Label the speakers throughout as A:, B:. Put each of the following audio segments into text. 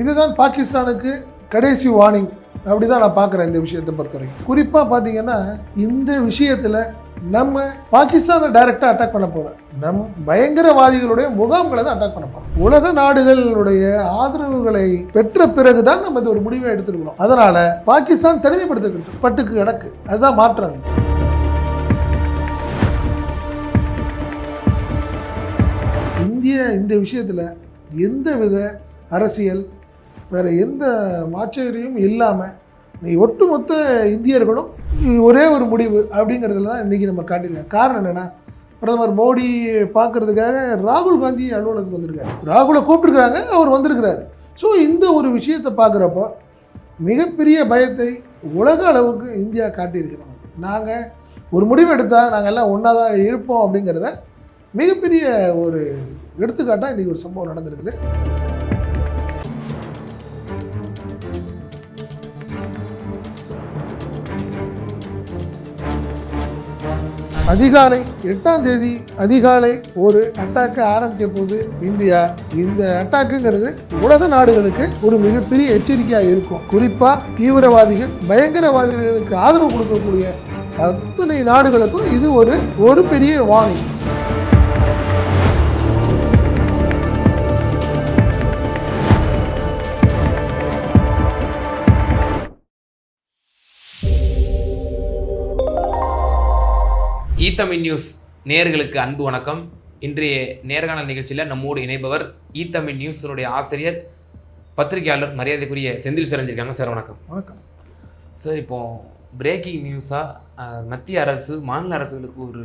A: இதுதான் பாகிஸ்தானுக்கு கடைசி வார்னிங். அப்படி தான் நான் பார்க்குறேன் இந்த விஷயத்தை பொறுத்த வரைக்கும் குறிப்பாக பார்த்தீங்கன்னா இந்த விஷயத்தில் நம்ம பாகிஸ்தானை டைரெக்டாக அட்டாக் பண்ண போகிறோம் நம் பயங்கரவாதிகளுடைய முகாம்களை தான் அட்டாக் பண்ண போகிறோம் உலக நாடுகளுடைய ஆதரவுகளை பெற்ற பிறகு தான் நம்ம இது ஒரு முடிவை எடுத்துருக்கிறோம். அதனால் பாகிஸ்தான் தனிமைப்படுத்த பட்டுக்கு கிடக்கு. அதுதான் மாற்றம். இந்திய இந்த விஷயத்தில் எந்த வித அரசியல் வேறு எந்த மாற்றறியும் இல்லாமல் நீ ஒட்டுமொத்த இந்தியர்களும் ஒரே ஒரு முடிவு அப்படிங்கிறதுல தான் இன்றைக்கி நம்ம காட்டிருக்கோம். காரணம் என்னென்னா பிரதமர் மோடி பார்க்கறதுக்காக ராகுல் காந்தி அலுவலகத்துக்கு வந்திருக்காரு. ராகுலை கூப்பிட்டுருக்காங்க அவர் வந்திருக்கிறாரு. ஸோ இந்த ஒரு விஷயத்தை பார்க்குறப்போ மிகப்பெரிய பயத்தை உலக அளவுக்கு இந்தியா காட்டியிருக்கிறோம் நாங்கள் ஒரு முடிவு எடுத்தால் நாங்கள் எல்லாம் ஒன்றா தான் இருப்போம் அப்படிங்கிறத மிகப்பெரிய ஒரு எடுத்துக்காட்டாக இன்றைக்கி ஒரு சம்பவம் நடந்திருக்குது. அதிகாலை எட்டாம் தேதி அதிகாலை ஒரு அட்டாக்கை ஆரம்பிக்க போது இந்தியா இந்த அட்டாக்குங்கிறது உலக நாடுகளுக்கு ஒரு மிகப்பெரிய எச்சரிக்கையாக இருக்கும். குறிப்பாக தீவிரவாதிகள் பயங்கரவாதிகளுக்கு ஆதரவு கொடுக்கக்கூடிய அத்தனை நாடுகளுக்கும் இது ஒரு ஒரு பெரிய வார்னிங்
B: ஈ தமிழ் நியூஸ் நேயர்களுக்கு அன்பு வணக்கம். இன்றைய நேர்காணல் நிகழ்ச்சியில் நம்மோடு இணைப்பவர் ஈ தமிழ் நியூஸினுடைய ஆசிரியர் பத்திரிகையாளர் மரியாதைக்குரிய செந்தில் சிறஞ்சிருக்காங்க சார் வணக்கம்.
A: வணக்கம்.
B: சார் இப்போ பிரேக்கிங் நியூஸாக மத்திய அரசு மாநில அரசுகளுக்கு ஒரு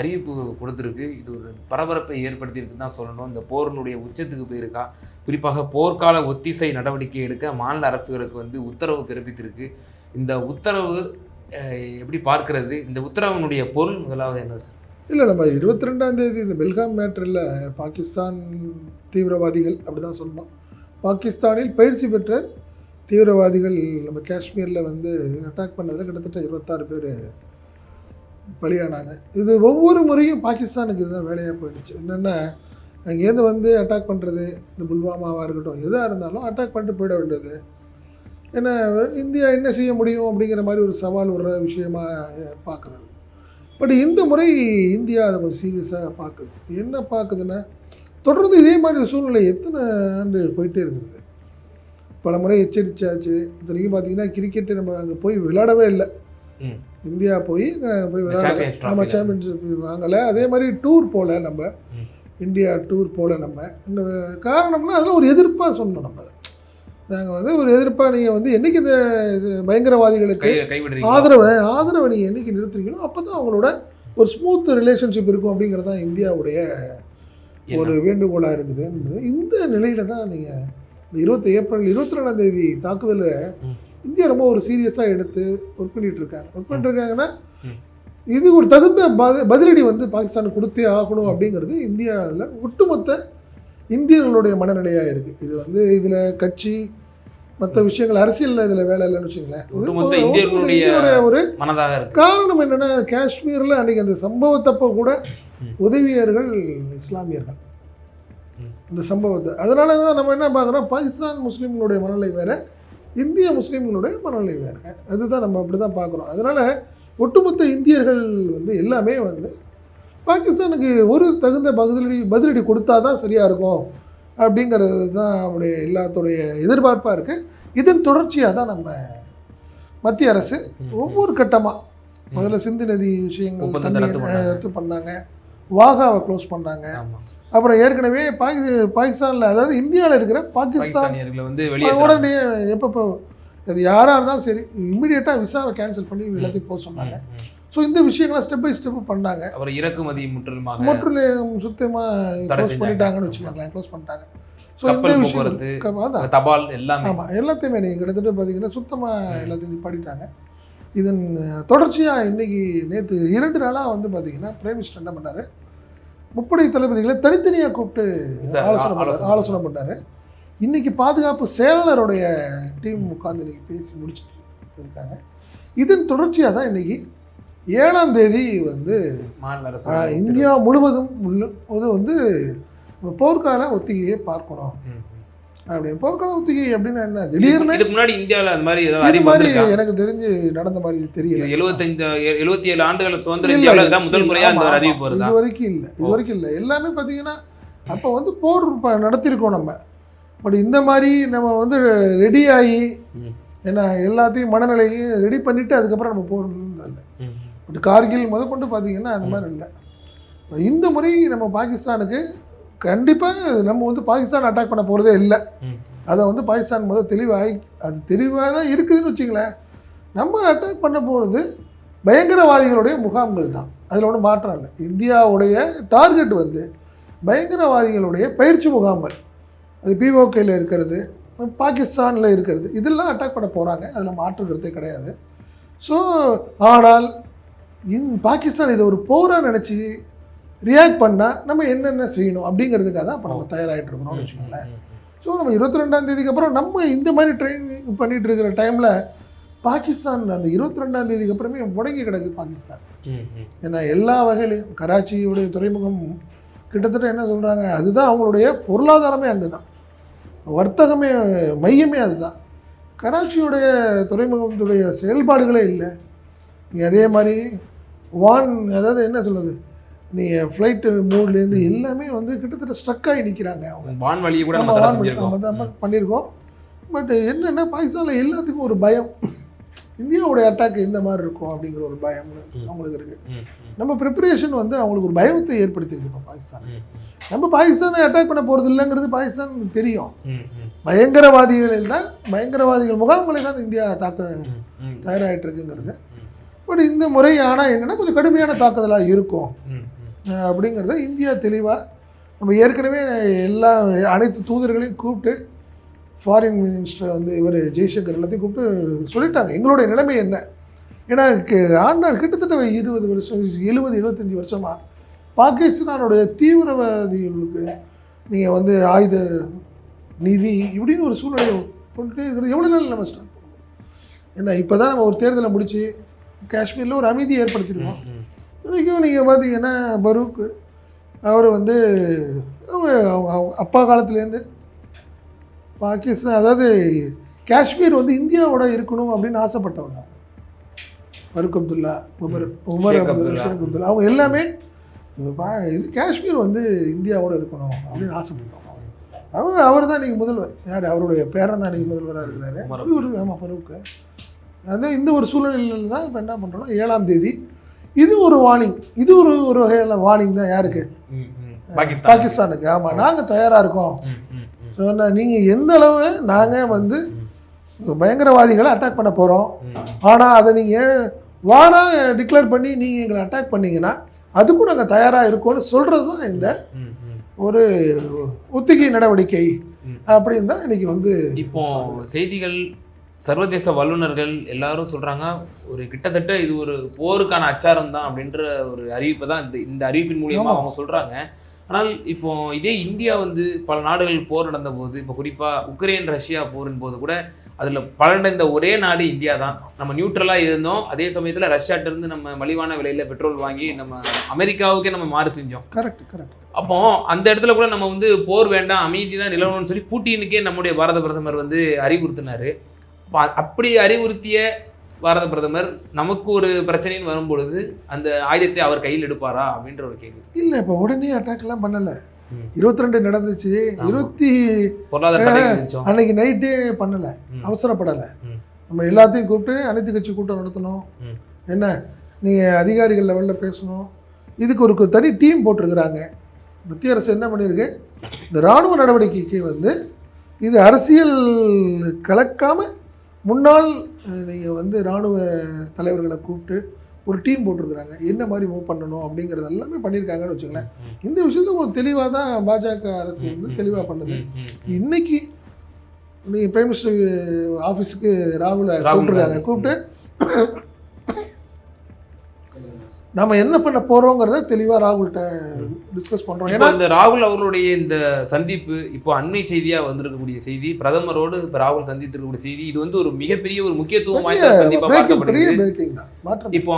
B: அறிவிப்பு கொடுத்துருக்கு. இது ஒரு பரபரப்பை ஏற்படுத்தியிருக்கு தான் சொல்லணும். இந்த போரினுடைய உச்சத்துக்கு போயிருக்கா. குறிப்பாக போர்க்கால ஒத்திசை நடவடிக்கை எடுக்க மாநில அரசுகளுக்கு வந்து உத்தரவு பிறப்பித்திருக்கு. இந்த உத்தரவு எப்படி பார்க்கிறது? இந்த உத்தரவினுடைய பொருள் முதலாவது என்ன சார்
A: இல்லை நம்ம இருபத்தி ரெண்டாம் தேதி இந்த பெல்காம் மேட்டரில் பாகிஸ்தான் தீவிரவாதிகள் அப்படி தான் சொல்லணும் பாகிஸ்தானில் பயிற்சி பெற்ற தீவிரவாதிகள் நம்ம காஷ்மீரில் வந்து அட்டாக் பண்ணதில் கிட்டத்தட்ட இருபத்தாறு பேர் பலியானாங்க. இது ஒவ்வொரு முறையும் பாகிஸ்தானுக்கு இதுதான் வேலையாக போயிடுச்சு. என்னென்னா அங்கேருந்து வந்து அட்டாக் பண்ணுறது இந்த புல்வாமாவாக இருக்கட்டும் எதாக இருந்தாலும் அட்டாக் பண்ணிட்டு போயிட வேண்டியது. ஏன்னா இந்தியா என்ன செய்ய முடியும் அப்படிங்கிற மாதிரி ஒரு சவால் வர்ற விஷயமா பார்க்குறது. பட் இந்த முறை இந்தியா அதை கொஞ்சம் சீரியஸாக பார்க்குது. என்ன பார்க்குதுன்னா தொடர்ந்து இதே மாதிரி ஒரு சூழ்நிலை எத்தனை ஆண்டு போயிட்டே இருக்குது. பல முறை எச்சரிச்சாச்சு. இத்தனைக்கும் பார்த்தீங்கன்னா கிரிக்கெட்டு நம்ம அங்கே போய் விளையாடவே இல்லை. இந்தியா போய் அங்க போய் விளையாட நம்ம. சாம்பியன்ஷிப் வாங்கலை. அதே மாதிரி டூர் போகல நம்ம. இந்தியா டூர் போகல நம்ம. இந்த காரணம்னா அதில் ஒரு எதிர்ப்பாக சொன்னோம் நம்ம. நாங்கள் வந்து ஒரு எதிர்ப்பாக நீங்கள் வந்து என்றைக்கு இந்த இது பயங்கரவாதிகளுக்கு ஆதரவை ஆதரவை நீங்கள் என்னைக்கு நிறுத்துறீங்களோ அப்போ தான் அவங்களோட ஒரு ஸ்மூத் ரிலேஷன்ஷிப் இருக்கும் அப்படிங்கிறது தான் இந்தியாவுடைய ஒரு வேண்டுகோளாக இருக்குது. இந்த நிலையில தான் நீங்கள் இந்த இருபத்தி ஏப்ரல் இருபத்தி ரெண்டாம் தேதி தாக்குதலை. இந்தியா ரொம்ப ஒரு சீரியஸாக எடுத்து ஒர்க் பண்ணிட்டு இருக்காங்க. ஒர்க் பண்ணிட்டு இருக்காங்கன்னா
B: ம்.
A: இது ஒரு தகுந்த பத பதிலடி வந்து பாகிஸ்தானுக்கு கொடுத்தே ஆகணும் அப்படிங்கிறது இந்தியாவில் ஒட்டுமொத்த இந்தியர்களுடைய மனநிலையாக இருக்குது இது வந்து இதில் கட்சி மற்ற விஷயங்கள் அரசியலில் இதில் வேலை இல்லைன்னு வச்சுங்களேன் ஒரு- காரணம் என்னன்னா காஷ்மீரில் அன்னைக்கு அந்த சம்பவத்தப்போ கூட. உதவியர்கள் இஸ்லாமியர்கள். இந்த சம்பவத்தை. அதனால தான் நம்ம என்ன பார்க்குறோம் பாகிஸ்தான் முஸ்லீம்களுடைய மனநிலை வேற இந்திய முஸ்லீம்களுடைய மனநிலை வேற. அதுதான் நம்ம அப்படி தான் பார்க்குறோம். அதனால ஒட்டுமொத்த இந்தியர்கள் வந்து எல்லாமே வந்து பாகிஸ்தானுக்கு ஒரு தகுந்த பதிலடி பதிலடி கொடுத்தா தான் சரியாக இருக்கும் அப்படிங்கிறது தான் அவருடைய எல்லாத்துடைய எதிர்பார்ப்பாக இருக்குது இதன் தொடர்ச்சியாக தான் நம்ம மத்திய அரசு. ஒவ்வொரு கட்டமாக முதல்ல சிந்து நதி விஷயங்கள்
B: ரத்து பண்ணாங்க.
A: வாகாவை க்ளோஸ் பண்ணாங்க. அப்புறம் ஏற்கனவே பாகி பாகிஸ்தானில் அதாவது இந்தியாவில் இருக்கிற பாகிஸ்தான் உடனே எப்பப்போ அது யாராக இருந்தாலும் சரி இம்மிடியட்டாக விசாவை கேன்சல் பண்ணி எல்லாத்தையும் போக சொன்னாங்க. ஸோ இந்த விஷயங்களை ஸ்டெப் பை ஸ்டெப் பண்ணாங்க.
B: அப்புறம் இறக்குமதி முற்றிலுமாக
A: முற்றிலும் சுத்தமாக க்ளோஸ். பண்ணிட்டாங்கன்னு வச்சுக்கோங்களேன் க்ளோஸ் பண்ணிட்டாங்க. ஸோ இந்த விஷயம்
B: தபால் எல்லாமே.
A: ஆமாம் எல்லாத்தையுமே நீங்கள் கிட்டத்தட்ட பார்த்தீங்கன்னா சுத்தமாக. எல்லாத்தையும் பண்ணிட்டாங்க இதன் தொடர்ச்சியாக இன்னைக்கு நேற்று இரண்டு நாளாக வந்து பார்த்தீங்கன்னா பிரைம் மினிஸ்டர் என்ன பண்ணார்? முப்படை தளபதிகளை தனித்தனியாக கூப்பிட்டு ஆலோசனை பண்ணார்
B: ஆலோசனை
A: பண்ணார் இன்னைக்கு பாதுகாப்பு செயலாளருடைய டீம் உட்காந்து இன்னைக்கு பேசி முடிச்சுட்டு இருக்காங்க. இதன் தொடர்ச்சியாக தான் இன்னைக்கு ஏழாம் தேதி வந்து இந்தியா முழுவதும் உள்ள இது வந்து போர்க்கால ஒத்திகையை பார்க்கணும். அப்படின்னு. போர்க்கால ஒத்திகை அப்படின்னா என்ன? திடீர்னு
B: முன்னாடி இந்தியாவில் அந்த மாதிரி
A: மாதிரி எனக்கு தெரிஞ்சு நடந்த மாதிரி தெரியல.
B: எழுபத்தஞ்சு எழுபத்தி ஏழு ஆண்டுகள் சுதந்திர இந்தியாவில் தான் முதல் முறையா இந்த
A: ஆமா,
B: ஒரு
A: ஆமா.
B: அறிவிப்பு வருதா?
A: இது வரைக்கும் இல்லை. இது வரைக்கும் இல்லை. எல்லாமே பார்த்தீங்கன்னா அப்போ வந்து போர் நடத்தியிருக்கோம் நம்ம. பட் இந்த மாதிரி நம்ம வந்து ரெடி ஆகி. ஏன்னா எல்லாத்தையும் மனநிலையும் ரெடி பண்ணிட்டு அதுக்கப்புறம் நம்ம போர் இல்லை. பட் கார்கில் முதற்கொண்டு பார்த்தீங்கன்னா அந்த மாதிரி இல்லை. இந்த முறை நம்ம பாகிஸ்தானுக்கு கண்டிப்பாக நம்ம வந்து பாகிஸ்தான் அட்டாக் பண்ண போகிறதே இல்லை. அதை வந்து பாகிஸ்தான் முதல் தெளிவாகி அது தெளிவாக தான் இருக்குதுன்னு வச்சுங்களேன். நம்ம அட்டாக் பண்ண போகிறது பயங்கரவாதிகளுடைய முகாம்கள் தான். அதில் ஒன்றும் மாற்றம் இல்லை. இந்தியாவுடைய டார்கெட் வந்து பயங்கரவாதிகளுடைய பயிற்சி முகாம்கள். அது பிஓகேல இருக்கிறது பாகிஸ்தானில் இருக்கிறது இதெல்லாம் அட்டாக் பண்ண போகிறாங்க அதில் மாற்றுக்கிறதே கிடையாது. ஸோ ஆனால் இந் பாகிஸ்தான் இதை ஒரு போராக நினச்சி ரியாக்ட் பண்ணால் நம்ம என்னென்ன செய்யணும் அப்படிங்கிறதுக்காக தான் இப்போ நம்ம தயாராகிட்டு இருக்கிறோம்னு வச்சுக்கோங்களேன். ஸோ நம்ம இருபத்தி ரெண்டாம் தேதிக்கு அப்புறம் நம்ம இந்த மாதிரி ட்ரைனிங் பண்ணிட்டு இருக்கிற டைமில் பாகிஸ்தான் அந்த இருபத்தி ரெண்டாம் தேதிக்கு அப்புறமே முடங்கி கிடக்கு பாகிஸ்தான். ஏன்னா எல்லா வகையிலையும் கராச்சியுடைய துறைமுகம் கிட்டத்தட்ட என்ன சொல்கிறாங்க அதுதான் அவங்களுடைய பொருளாதாரமே அங்கே தான் வர்த்தகமே மையமே அதுதான். கராச்சியுடைய துறைமுகத்துடைய செயல்பாடுகளே இல்லை. நீ அதே மாதிரி வான் அதாவது என்ன சொல்லுது நீ ஃப்ளைட்டு மூட்லேருந்து எல்லாமே வந்து கிட்டத்தட்ட ஸ்ட்ரக் ஆகி நிற்கிறாங்க அவங்க.
B: கூட
A: வான் பண்ணி-
B: செஞ்சிருக்கோம்.
A: நம்ம தான் பண்ணியிருக்கோம். பட் என்னென்னா பாகிஸ்தானில் எல்லாத்துக்கும் ஒரு பயம். இந்தியாவுடைய அட்டாக் இந்த மாதிரி இருக்கும் அப்படிங்கிற ஒரு பயம் அவங்களுக்கு இருக்குது நம்ம ப்ரிப்பரேஷன் வந்து அவங்களுக்கு ஒரு பயத்தை ஏற்படுத்தியிருக்கு இப்போ பாகிஸ்தான். நம்ம பாகிஸ்தானை அட்டாக் பண்ண போகிறது இல்லைங்கிறது பாகிஸ்தான் தெரியும் பயங்கரவாதிகளில் தான் பயங்கரவாதிகள் முகாம்களை தான் இந்தியா தாக்க தயாராகிட்டு இருக்குங்கிறது. பட் இந்த முறை ஆனால் என்னென்னா கொஞ்சம் கடுமையான தாக்குதலாக இருக்கும். அப்படிங்கிறத இந்தியா தெளிவாக நம்ம ஏற்கனவே எல்லா அனைத்து தூதர்களையும் கூப்பிட்டு ஃபாரின் மினிஸ்டர் வந்து இவர் ஜெய்சங்கர் எல்லாத்தையும் கூப்பிட்டு சொல்லிட்டாங்க. எங்களுடைய நிலைமை என்ன? ஏன்னா ஆண்டாள் கிட்டத்தட்ட இருபது வருஷம் எழுபது எழுபத்தஞ்சி வருஷமாக பாகிஸ்தானுடைய தீவிரவாதிகளுக்கு நீங்கள் வந்து ஆயுத நிதி இப்படின்னு ஒரு சூழ்நிலை கொண்டுட்டே இருக்கிறது. எவ்வளோ நாள் நம்ம ஸ்டார்ட் ஏன்னா இப்போ தான் நம்ம ஒரு தேர்தலை முடித்து காஷ்மீரில் ஒரு அமைதியை ஏற்படுத்தியிருக்கோம்
B: ம், ம்.
A: இன்றைக்கும் நீங்கள் பார்த்தீங்கன்னா பரூக் அவர் வந்து அப்பா காலத்துலேருந்து பாகிஸ்தான் அதாவது காஷ்மீர் வந்து இந்தியாவோட இருக்கணும் அப்படின்னு ஆசைப்பட்டவங்க. பரூக் அப்துல்லா உமர் உமர் அப்துல்லா. ஷேக் அப்துல்லா. அவங்க எல்லாமே இது காஷ்மீர் வந்து இந்தியாவோட இருக்கணும் அப்படின்னு ஆசைப்பட்டவங்க. அவங்க அவர் தான் நீங்கள் முதல்வர். யார்? அவருடைய பேரன் தான் நீங்கள் முதல்வராக இருக்கிறாரு. ஆமாம் பரூக்கு. அதான் இந்த ஒரு சூழ்நிலையில் தான் இப்போ என்ன பண்ணுறோம்னா ஏழாம் தேதி. இது ஒரு வார்னிங் இது ஒரு ஒரு வகையான வார்னிங் தான் யாருக்கு? பாகிஸ்தானுக்கு. ஆமாம் நாங்கள் தயாராக இருக்கோம். சொன்னால் நீங்கள் எந்த அளவு நாங்கள் வந்து பயங்கரவாதிகளை அட்டாக் பண்ண போகிறோம். ஆனால் அதை நீங்கள் வாராக டிக்ளேர் பண்ணி நீங்கள் எங்களை அட்டாக் பண்ணீங்கன்னா அதுக்கும் நாங்கள் தயாராக இருக்கோம்னு சொல்கிறது தான் இந்த. ஒரு ஒத்திகை நடவடிக்கை. அப்படின்னு தான் இன்னைக்கு வந்து
B: இப்போ செய்திகள் சர்வதேச வல்லுநர்கள் எல்லாரும் சொல்றாங்க ஒரு கிட்டத்தட்ட இது ஒரு போருக்கான அச்சாரம் தான் அப்படின்ற ஒரு அறிவிப்பை தான் இந்த இந்த அறிவிப்பின் மூலியமா. அவங்க சொல்றாங்க. ஆனால் இப்போ இதே இந்தியா வந்து பல நாடுகள் போர் நடந்த போது இப்போ குறிப்பா உக்ரைன் ரஷ்யா போரின் போது கூட அதுல பலனடைந்த ஒரே நாடு இந்தியா தான் நம்ம நியூட்ரலா இருந்தோம். அதே சமயத்துல ரஷ்யாட்ட இருந்து நம்ம மலிவான விலையில பெட்ரோல் வாங்கி நம்ம அமெரிக்காவுக்கே நம்ம மாறு செஞ்சோம்.
A: கரெக்ட் கரெக்ட்
B: அப்போ அந்த இடத்துல கூட நம்ம வந்து போர் வேண்டாம் அமைதி தான் நிலவணும்னு சொல்லி பூட்டினுக்கே நம்முடைய பாரத பிரதமர் வந்து அறிவுறுத்தினாரு. அப்படி அறிவுறுத்திய பாரத பிரதமர் நமக்கு ஒரு பிரச்சனைன்னு வரும்பொழுது அந்த ஆயுதத்தை அவர் கையில் எடுப்பாரா அப்படின்ற ஒரு கேள்வி.
A: இல்லை இப்போ உடனே அட்டாக்லாம் பண்ணலை. இருபத்தி ரெண்டு நடந்துச்சு. இருபத்தி அன்னைக்கு நைட்டே பண்ணலை. அவசரப்படலை. நம்ம எல்லாத்தையும் கூப்பிட்டு அனைத்து கட்சி கூட்டம் நடத்தணும். என்ன? நீங்கள் அதிகாரிகள் லெவலில் பேசணும். இதுக்கு ஒரு தனி டீம் போட்டிருக்கிறாங்க. மத்திய அரசு என்ன பண்ணியிருக்கு? இந்த இராணுவ நடவடிக்கைக்கு வந்து இது அரசியல் கலக்காமல் முன்னாள் நீங்கள் வந்து இராணுவ தலைவர்களை கூப்பிட்டு ஒரு டீம் போட்டிருக்கிறாங்க என்ன மாதிரி மூவ் பண்ணணும் அப்படிங்கிறது எல்லாமே பண்ணியிருக்காங்கன்னு வச்சுங்களேன். இந்த விஷயத்தில் கொஞ்சம் தெளிவாக தான் பாஜக அரசு வந்து. தெளிவாக பண்ணுது. இன்னைக்கு நீங்கள் பிரைம் மினிஸ்டர் ஆஃபீஸுக்கு ராகுலை கூப்பிட்டுருக்காங்க. கூப்பிட்டு நம்ம என்ன பண்ண போகிறோங்கிறத தெளிவாக ராகுல்கிட்ட டிஸ்கஸ் பண்ணுறோம் ஏன்னா
B: இந்த ராகுல் அவர்களுடைய இந்த சந்திப்பு இப்போ அண்மை செய்தியா வந்திருக்கக்கூடிய செய்தி பிரதமரோடு இப்போ ராகுல் சந்தித்திருக்கக்கூடிய செய்தி இது வந்து ஒரு மிகப்பெரிய ஒரு முக்கியத்துவம் வாய்ந்த சந்திப்பா
A: பிரேக்கிங் பெரிய
B: பார்க்கப்படுகிறது
A: பிரேக்கிங் தான் மாற்றம்
B: இப்போ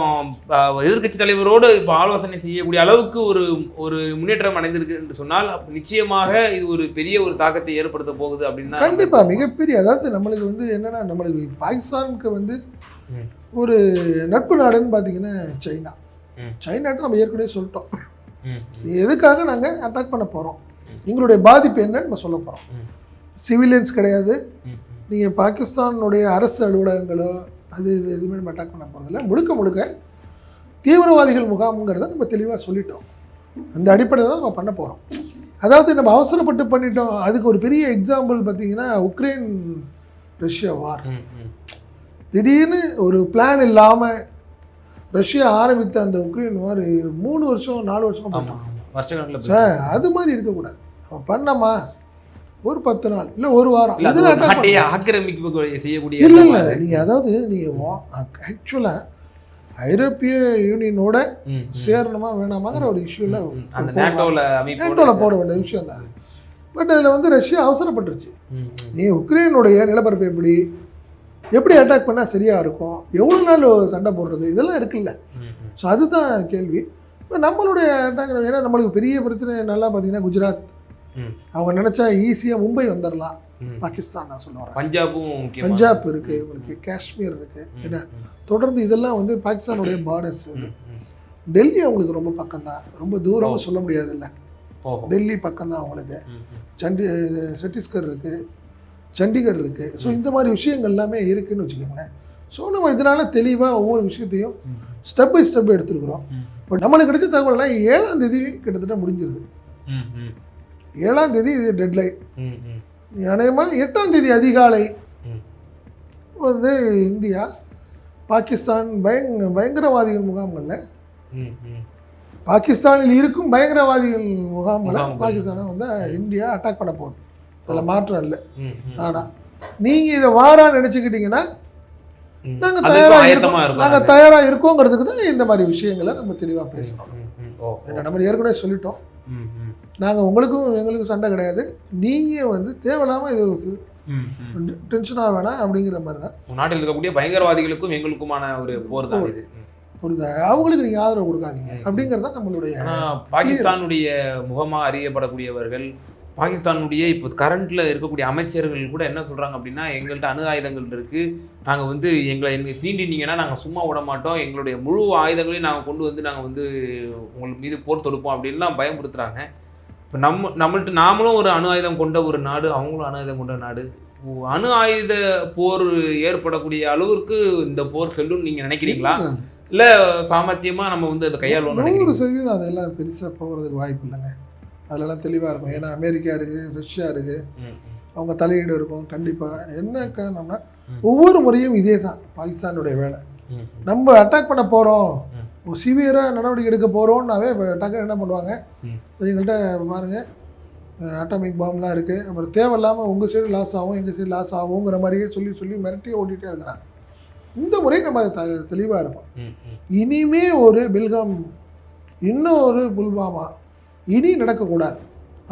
B: எதிர்கட்சி தலைவரோடு இப்போ ஆலோசனை செய்யக்கூடிய அளவுக்கு ஒரு ஒரு முன்னேற்றம் அடைந்திருக்கு என்று சொன்னால் நிச்சயமாக இது ஒரு பெரிய ஒரு தாக்கத்தை ஏற்படுத்த போகுது அப்படின்னு
A: கண்டிப்பா மிகப்பெரிய அதாவது நம்மளுக்கு வந்து என்னன்னா நம்மளுக்கு பாகிஸ்தானுக்கு வந்து. ஒரு நட்பு நாடுன்னு பார்த்தீங்கன்னா சைனா. சைனாட்ட நம்ம ஏற்கனவே சொல்லிட்டோம். எதுக்காக நாங்கள் அட்டாக் பண்ண போகிறோம். எங்களுடைய பாதிப்பு என்னன்னு நம்ம சொல்ல போகிறோம். சிவிலியன்ஸ் கிடையாது. நீங்கள் பாகிஸ்தானுடைய அரசு அலுவலகங்களோ அது இது எதுவுமே நம்ம அட்டாக் பண்ண போகிறதில்ல முழுக்க முழுக்க தீவிரவாதிகள் முகாம்ங்கிறத நம்ம தெளிவாக சொல்லிட்டோம். அந்த அடிப்படையில் தான் நம்ம பண்ண போகிறோம் அதாவது நம்ம அவசரப்பட்டு பண்ணிட்டோம். அதுக்கு ஒரு பெரிய எக்ஸாம்பிள் பார்த்தீங்கன்னா உக்ரைன் ரஷ்யா வார். திடீர்னு ஒரு பிளான் இல்லாமல் ரஷ்யா ஆரம்பித்த அந்த உக்ரைன் வார் மூணு வருஷம் நாலு வருஷம்
B: வருஷக்கணக்கில்
A: சார் அது மாதிரி இருக்கக்கூடாது. நம்ம பண்ணோமா? ஒரு பத்து நாள் இல்லை ஒரு வாரம். இதில்.
B: ஆக்கிரமிப்பு செய்யக்கூடிய
A: இல்லை இல்லை. நீங்கள் அதாவது நீங்கள் ஆக்சுவலாக ஐரோப்பிய யூனியனோட. சேரணுமா வேணாமாங்கிற ஒரு இஷ்யூவில்
B: அந்த
A: நேட்டோவில் போட வேண்டிய விஷயம் தான் பட் அதில் வந்து ரஷ்யா அவசரப்பட்டுருச்சு. நீ உக்ரைனுடைய நிலப்பரப்பு எப்படி? எப்படி அட்டாக் பண்ணால் சரியாக இருக்கும்? எவ்வளோ நாள் சண்டை போடுறது? இதெல்லாம் இருக்குல்ல. ஸோ அதுதான் கேள்வி. இப்போ நம்மளுடைய அட்டாக் ஏன்னா நம்மளுக்கு பெரிய பிரச்சனை நல்லா பார்த்தீங்கன்னா குஜராத். அவங்க நினச்சா ஈஸியாக மும்பை வந்துடலாம். பாகிஸ்தான் நான் சொல்ல வரேன்.
B: பஞ்சாபும்
A: பஞ்சாப் இருக்கு உங்களுக்கு காஷ்மீர் இருக்கு.
B: ம்,
A: என்ன? தொடர்ந்து இதெல்லாம் வந்து பாகிஸ்தானுடைய பார்டர்ஸ். டெல்லி அவங்களுக்கு ரொம்ப பக்கம் தான் ரொம்ப தூரம். சொல்ல முடியாது இல்லை. டெல்லி பக்கம் தான் அவங்களுக்கு. சண்டி சத்தீஸ்கர் இருக்கு. சண்டிகர் இருக்கு ஸோ இந்த மாதிரி விஷயங்கள் எல்லாமே இருக்குன்னு வச்சுக்கோங்களேன் ஸோ நம்ம இதனால தெளிவாக ஒவ்வொரு விஷயத்தையும் ஸ்டெப் பை ஸ்டெப் எடுத்துருக்குறோம். பட் நம்மளுக்கு கிடைச்ச தகவல்லாம் ஏழாம் தேதி கிட்டத்தட்ட முடிஞ்சிருது. ஏழாம் தேதி இது டெட்லைன். அநேகமாக எட்டாம் தேதி அதிகாலை. வந்து இந்தியா பாகிஸ்தான் பயங்க பயங்கரவாதிகள் முகாம்களில். பாகிஸ்தானில் இருக்கும் பயங்கரவாதிகள் முகாம்கள். பாகிஸ்தானை வந்து இந்தியா அட்டாக் பண்ண போகுது அதில் மாற்றம் இல்லை. ஆனால் நீங்கள் இதை வாரா நினச்சிக்கிட்டீங்கன்னா. நாங்கள் தயாராக இருக்கோம் நாங்கள்
B: நாங்க.
A: தயாராக இருக்கோங்கிறதுக்கு தான் இந்த மாதிரி விஷயங்களை நம்ம தெளிவாக பேசுகிறோம்
B: ம், ம். ஓ, ஓ.
A: ஏன்னா நம்ம ஏற்கனவே சொல்லிட்டோம். நாங்கள் உங்களுக்கும் எங்களுக்கும் சண்டை கிடையாது நீங்கள் வந்து தேவையில்லாமல் இது. டென்ஷனாக வேணாம் அப்படிங்கிற மாதிரி தான்
B: நாட்டில் இருக்கக்கூடிய பயங்கரவாதிகளுக்கும் எங்களுக்குமான ஒரு போர் தான் இது.
A: புரியுதா அவங்களுக்கு நீங்கள் ஆதரவு கொடுக்காதீங்க அப்படிங்கிறது தான் நம்மளுடைய
B: பாகிஸ்தானுடைய முகமா அறியப்படக்கூடியவர்கள் பாகிஸ்தானுடைய இப்போ கரண்ட்ல இருக்கக்கூடிய அமைச்சர்கள் கூட என்ன சொல்றாங்க அப்படின்னா எங்கள்கிட்ட அணு ஆயுதங்கள் இருக்கு. நாங்க வந்து எங்களை எங்க சீண்டினீங்கன்னா நாங்க சும்மா விட மாட்டோம். எங்களுடைய முழு ஆயுதங்களையும் நாங்க கொண்டு வந்து நாங்க வந்து உங்கள் மீது போர் தொடுப்போம் அப்படின்லாம் பயமுறுத்துறாங்க. இப்போ நம்ம நம்மள்ட்ட நாமளும் ஒரு அணு ஆயுதம் கொண்ட ஒரு நாடு அவங்களும் அணு ஆயுதம் கொண்ட நாடு. அணு ஆயுத போர் ஏற்படக்கூடிய அளவுக்கு இந்த போர் செல்லும்னு நீங்க நினைக்கிறீங்களா? இல்ல. சாமர்த்தியமா நம்ம வந்து அதை கையாளணும்னு
A: நூறு சதவீதம் அதெல்லாம் பெருசாக போகிறதுக்கு வாய்ப்பு இல்லைங்க. அதிலெல்லாம் தெளிவாக இருக்கும். ஏன்னா அமெரிக்கா இருக்குது ரஷ்யா இருக்குது. அவங்க தலையீடு இருக்கும் கண்டிப்பாக என்ன காரணம்னா. ஒவ்வொரு முறையும் இதே தான். பாகிஸ்தானுடைய வேலை. நம்ம அட்டாக் பண்ண போகிறோம் சிவியராக நடவடிக்கை எடுக்க போகிறோம்னாவே டக்குன்னு என்ன பண்ணுவாங்க. எங்கள்கிட்ட பாருங்கள் அட்டாமிக் பாம்லாம் இருக்குது அப்புறம் தேவையில்லாமல் உங்கள் சைடு லாஸ் ஆகும் எங்கள் சைடு லாஸ் ஆகுங்கிற மாதிரியே சொல்லி சொல்லி மிரட்டி ஓட்டிகிட்டே இருக்கிறாங்க. இந்த முறை நம்ம த தெளிவாக இருப்போம். இனிமே ஒரு பில்காம் இன்னும் ஒரு புல்வாமா இனி நடக்கக்கூடாது.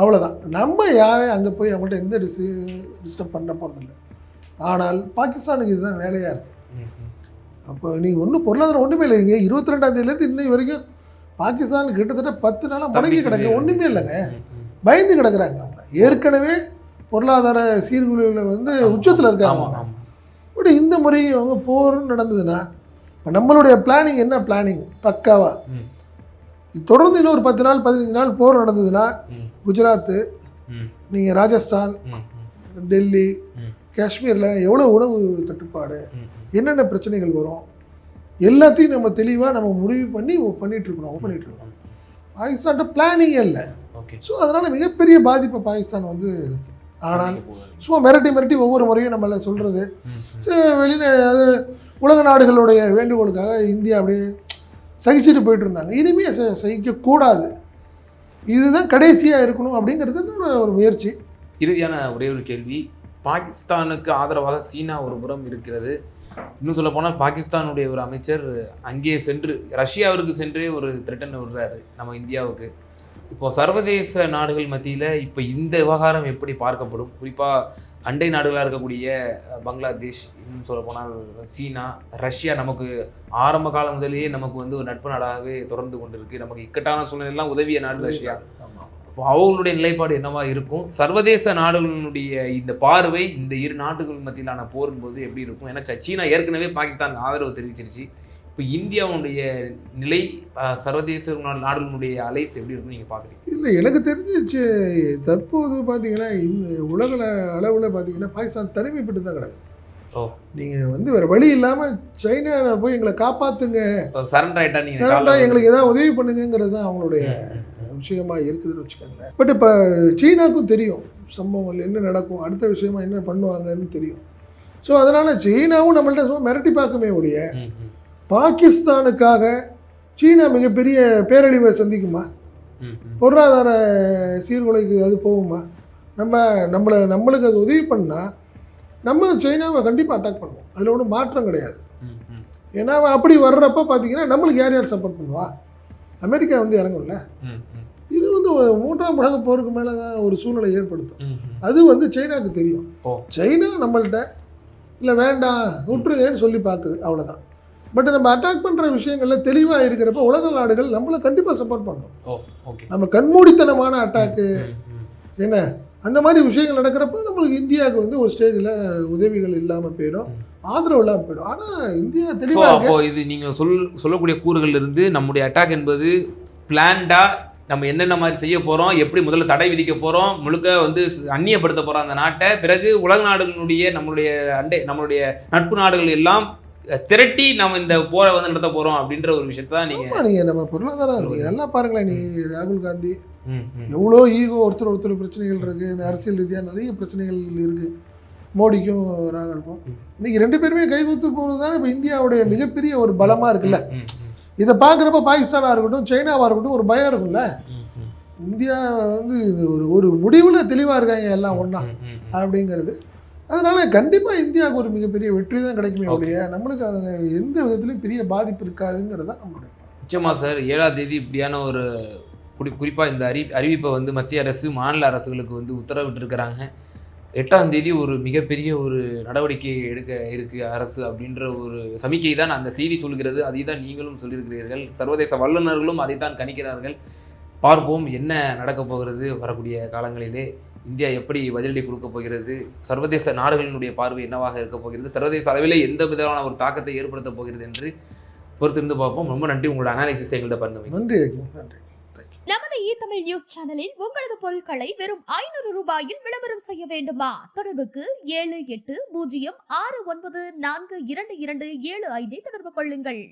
A: அவ்வளோதான் நம்ம யாரையும் அங்கே போய் அவங்கள்ட்ட எந்த டிஸ் டிஸ்டர்ப் பண்ண போகிறதில்ல ஆனால் பாகிஸ்தானுக்கு இதுதான் வேலையாக இருக்குது. அப்போ நீங்கள் ஒன்றும் பொருளாதாரம் ஒன்றுமே இல்லைங்க இருபத்தி ரெண்டாம் தேதியிலேருந்து இன்னை வரைக்கும் பாகிஸ்தான் கிட்டத்தட்ட பத்து நாளாக முடங்கி கிடக்கு. ஒன்றுமே இல்லைங்க. பயந்து கிடக்குறாங்க அவங்க. ஏற்கனவே பொருளாதார சீர்குலைவில் வந்து உச்சத்தில் இருக்காங்க
B: ஆமா,
A: அவங்க.
B: ஆமா.
A: பட் இந்த முறை அவங்க போர்னு நடந்ததுன்னா இப்போ நம்மளுடைய பிளானிங் என்ன? பிளானிங் பக்காவா. தொடர்ந்து இன்னொரு பத்து நாள் பதினஞ்சு நாள் போர் நடந்ததுன்னா குஜராத்து நீங்கள் ராஜஸ்தான் டெல்லி. காஷ்மீரில் எவ்வளோ உணவு தட்டுப்பாடு. என்னென்ன பிரச்சனைகள் வரும் எல்லாத்தையும் நம்ம தெளிவாக நம்ம முடிவு பண்ணி பண்ணிட்டு இருக்கோம் பாகிஸ்தான்கிட்ட பிளானிங்கே இல்லை. ஸோ அதனால் மிகப்பெரிய பாதிப்பை பாகிஸ்தான் வந்து ஆனால் சும்மா மிரட்டி மிரட்டி ஒவ்வொரு முறையும் நம்மள சொல்கிறது வெளியில அது உலக நாடுகளுடைய வேண்டுகோளுக்காக இந்தியா அப்படியே சகிச்சுட்டு போயிட்டு இருந்தாங்க இனிமே ச சகிக்கக்கூடாது. இதுதான் கடைசியாக இருக்கணும் அப்படிங்கிறது ஒரு முயற்சி.
B: இறுதியான ஒரே ஒரு கேள்வி. பாகிஸ்தானுக்கு ஆதரவாக சீனா ஒரு புறம் இருக்கிறது. இன்னும் சொல்ல போனால் பாகிஸ்தானுடைய ஒரு அமைச்சர் அங்கே சென்று ரஷ்யாவிற்கு சென்றே ஒரு த்ரெட்டன் விடுறாரு நம்ம இந்தியாவுக்கு. இப்போ சர்வதேச நாடுகள் மத்தியில் இப்போ இந்த விவகாரம் எப்படி பார்க்கப்படும்? குறிப்பாக அண்டை நாடுகளாக இருக்கக்கூடிய பங்களாதேஷ் இன்னும் சொல்ல போனால் சீனா ரஷ்யா நமக்கு ஆரம்ப காலம் முதலேயே நமக்கு வந்து ஒரு நட்பு நாடாகவே தொடர்ந்து கொண்டிருக்கு. நமக்கு இக்கட்டான சூழ்நிலையெல்லாம் உதவிய நாடு ரஷ்யா. அப்போ அவங்களுடைய நிலைப்பாடு என்னவா இருக்கும்? சர்வதேச நாடுகளுடைய இந்த பார்வை இந்த இரு நாடுகள் மத்தியிலான போரின் போது எப்படி இருக்கும்? ஏன்னா சீனா ஏற்கனவே பாகிஸ்தான் ஆதரவு தெரிவிச்சிருச்சு. இப்போ இந்தியாவுடைய நிலை சர்வதேச நாடுகளுடைய அலைஸ் எப்படி இருக்கும் நீங்க பாக்குறீங்க
A: இல்லை எனக்கு தெரிஞ்சு தற்போது பார்த்தீங்கன்னா இந்த உலக அளவில் பார்த்தீங்கன்னா பாகிஸ்தான் தனிமைப்பட்டு தான் கிடக்கு.
B: ஓ.
A: நீங்கள் வந்து வேறு வழி இல்லாமல் சைனாவில் போய் எங்களை காப்பாற்றுங்க
B: சரண்டர் ஆயிட்டா நீங்க
A: சரண்டா
B: காலைல-
A: எங்களுக்கு ஏதாவது உதவி பண்ணுங்கிறது தான் அவங்களுடைய விஷயமா இருக்குதுன்னு வச்சுக்கோங்களேன். பட் இப்போ சீனாவுக்கும் தெரியும் சம்பவங்கள் என்ன நடக்கும் அடுத்த விஷயமா என்ன பண்ணுவாங்கன்னு தெரியும். ஸோ அதனால் சீனாவும் நம்மள்ட்ட சும்மா மிரட்டி பார்க்குமே ஒழிய பாகிஸ்தானுக்காக சீனா மிகப்பெரிய பேரழிவை சந்திக்குமா. பொருளாதார சீர்குலைக்கு அது போகுமா? நம்ம நம்மளை நம்மளுக்கு அது உதவி பண்ணால் நம்ம சைனாவை கண்டிப்பாக அட்டாக் பண்ணுவோம். அதில் ஒன்றும் மாற்றம் கிடையாது. ஏன்னா அப்படி வர்றப்ப பார்த்தீங்கன்னா நம்மளுக்கு யார் யார் சப்போர்ட் பண்ணுவா? அமெரிக்கா வந்து இறங்கும்ல. இது வந்து மூன்றாம் உலக போருக்கு மேலே தான் ஒரு சூழ்நிலை ஏற்படுத்தும். அது வந்து சைனாக்கு தெரியும். சைனா நம்மள்ட்ட இல்லை வேண்டாம் விட்டுருங்கன்னு சொல்லி பார்க்குது அவ்வளோதான் பட் நம்ம அட்டாக் பண்ணுற விஷயங்கள்ல தெளிவாக இருக்கிறப்ப உலக நாடுகள் நம்மளை கண்டிப்பாக சப்போர்ட் பண்ணும்.
B: ஓ ஓகே
A: நம்ம கண்மூடித்தனமான அட்டாக்கு. என்ன? அந்த மாதிரி விஷயங்கள் நடக்கிறப்ப நம்மளுக்கு இந்தியாவுக்கு வந்து ஒரு ஸ்டேஜில் உதவிகள் இல்லாமல் போயிடும். ஆதரவு இல்லாமல் போயிடும். ஆனால் இந்தியா தெளிவாக
B: அப்போ இது நீங்க சொல் சொல்லக்கூடிய கூறுகள்ல இருந்து நம்முடைய அட்டாக் என்பது பிளான்டா நம்ம என்னென்ன மாதிரி செய்ய போறோம் எப்படி முதல்ல தடை விதிக்க போறோம் முழுக்க வந்து அந்நியப்படுத்த போறோம் அந்த நாட்டை. பிறகு உலக நாடுகளுடைய நம்மளுடைய அண்டை நம்மளுடைய நட்பு நாடுகள் எல்லாம் திரட்டி நம்ம இந்த போரை வந்து நடத்த போறோம் அப்படின்ற ஒரு விஷயத்தை தான் நீங்க
A: ஆமா, நீங்க நம்ம பொருளாதாரம் நீங்க நல்லா பாருங்களேன் நீ ராகுல் காந்தி. எவ்வளோ ஈகோ ஒருத்தர் ஒருத்தர் பிரச்சனைகள் இருக்கு. அரசியல் ரீதியாக நிறைய பிரச்சனைகள் இருக்கு. மோடிக்கும் ராகுலுக்கும். இன்னைக்கு ரெண்டு பேருமே கைகூத்து போகிறது தானே இப்போ இந்தியாவுடைய மிகப்பெரிய ஒரு பலமா இருக்குல்ல? இதை பார்க்குறப்ப பாகிஸ்தானா இருக்கட்டும் சைனாவா இருக்கட்டும் ஒரு பயம் இருக்கும்ல? இந்தியா வந்து இது ஒரு ஒரு முடிவில் தெளிவாக இருக்காங்க எல்லாம் ஒன்றா. அப்படிங்கிறது. அதனால கண்டிப்பாக இந்தியாவுக்கு ஒரு மிகப்பெரிய வெற்றி தான் கிடைக்குமே. ஒழிய நம்மளுக்கு அதில் எந்த விதத்துலையும் பெரிய பாதிப்பு இருக்காதுங்கிறது தான் நம்மளுடைய
B: நிச்சயமா சார். ஏழாம் தேதி இப்படியான ஒரு குறி குறிப்பாக இந்த அறி அறிவிப்பை வந்து மத்திய அரசு மாநில அரசுகளுக்கு வந்து உத்தரவிட்டிருக்கிறாங்க. எட்டாம் தேதி ஒரு மிகப்பெரிய ஒரு நடவடிக்கை எடுக்க இருக்கு அரசு அப்படின்ற ஒரு சமிக்கை தான் அந்த செய்தி சொல்கிறது. அதை தான் நீங்களும் சொல்லியிருக்கிறீர்கள். சர்வதேச வல்லுநர்களும் அதை தான் கணிக்கிறார்கள். பார்ப்போம் என்ன நடக்கப் போகிறது வரக்கூடிய காலங்களிலே. இந்தியா எப்படி பதிலடி கொடுக்க போகிறது? சர்வதேச நாடுகளினுடைய பார்வை என்னவாக இருக்க போகிறது? சர்வதேச அளவிலே எந்த விதமான ஒரு தாக்கத்தை ஏற்படுத்த போகிறது என்று பொறுத்திருந்து பார்ப்போம். ரொம்ப நன்றி. உங்களோட அனாலிசிஸ் எங்கள்கிட்ட பண்ணுங்க
A: நன்றி நன்றி.
C: நமது இ தமிழ் நியூஸ் சேனலில் உங்களது பொருட்களை வெறும் ஐநூறு ரூபாயில் விளம்பரம் செய்ய வேண்டுமா? தொடர்புக்கு ஏழு எட்டு பூஜ்ஜியம் ஆறு ஒன்பது நான்கு இரண்டு இரண்டு ஏழு ஐந்தை தொடர்பு கொள்ளுங்கள்.